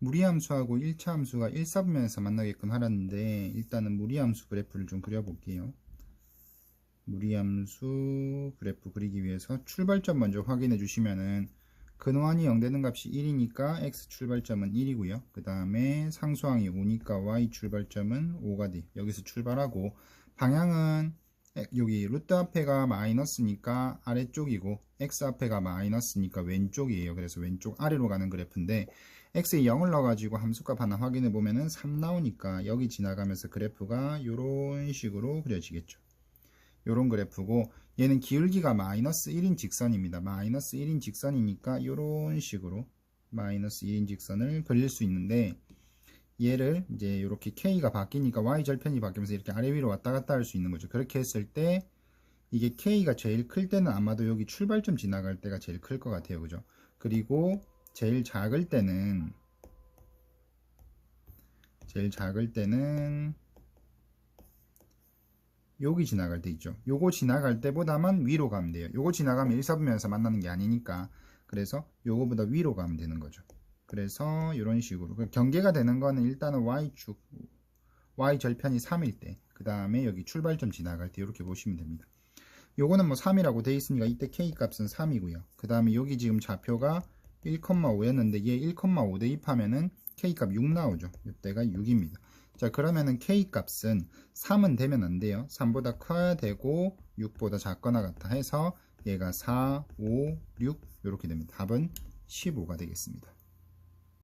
무리함수하고 1차 함수가 1사분면에서 만나게끔 하라는데 일단은 무리함수 그래프를 좀 그려볼게요. 무리함수 그래프 그리기 위해서 출발점 먼저 확인해 주시면은 근호환이 0 되는 값이 1이니까 x 출발점은 1이고요. 그 다음에 상수항이 5니까 y 출발점은 5가 돼. 여기서 출발하고 방향은 에, 여기 루트 앞에가 마이너스니까 아래쪽이고 x 앞에가 마이너스니까 왼쪽이에요. 그래서 왼쪽 아래로 가는 그래프인데 x에 0을 넣어가지고 함수값 하나 확인해 보면은 3 나오니까 여기 지나가면서 그래프가 이런 식으로 그려지겠죠. 요런 그래프고 얘는 기울기가 마이너스 1인 직선입니다. 마이너스 1인 직선이니까 요런 식으로 마이너스 1인 직선을 그릴 수 있는데 얘를 이제 이렇게 k가 바뀌니까 y 절편이 바뀌면서 이렇게 아래 위로 왔다 갔다 할 수 있는 거죠. 그렇게 했을 때 이게 k가 제일 클 때는 아마도 여기 출발점 지나갈 때가 제일 클 것 같아요. 그죠? 그리고 제일 작을 때는 제일 작을 때는 여기 지나갈 때 있죠. 요거 지나갈 때보다만 위로 가면 돼요. 요거 지나가면 1사분면에서 만나는 게 아니니까 그래서 요거보다 위로 가면 되는 거죠. 그래서 이런 식으로 그 경계가 되는 거는 일단은 y축 y 절편이 3일 때 그 다음에 여기 출발점 지나갈 때 이렇게 보시면 됩니다. 요거는 뭐 3이라고 돼 있으니까 이때 k 값은 3이고요. 그 다음에 여기 지금 좌표가 1,5였는데 얘 1,5 대입하면은 k 값 6 나오죠. 이때가 6입니다. 자 그러면은 k 값은 3은 되면 안 돼요 3보다 커야 되고 6보다 작거나 같아 해서 얘가 4, 5, 6 이렇게 됩니다 답은 15가 되겠습니다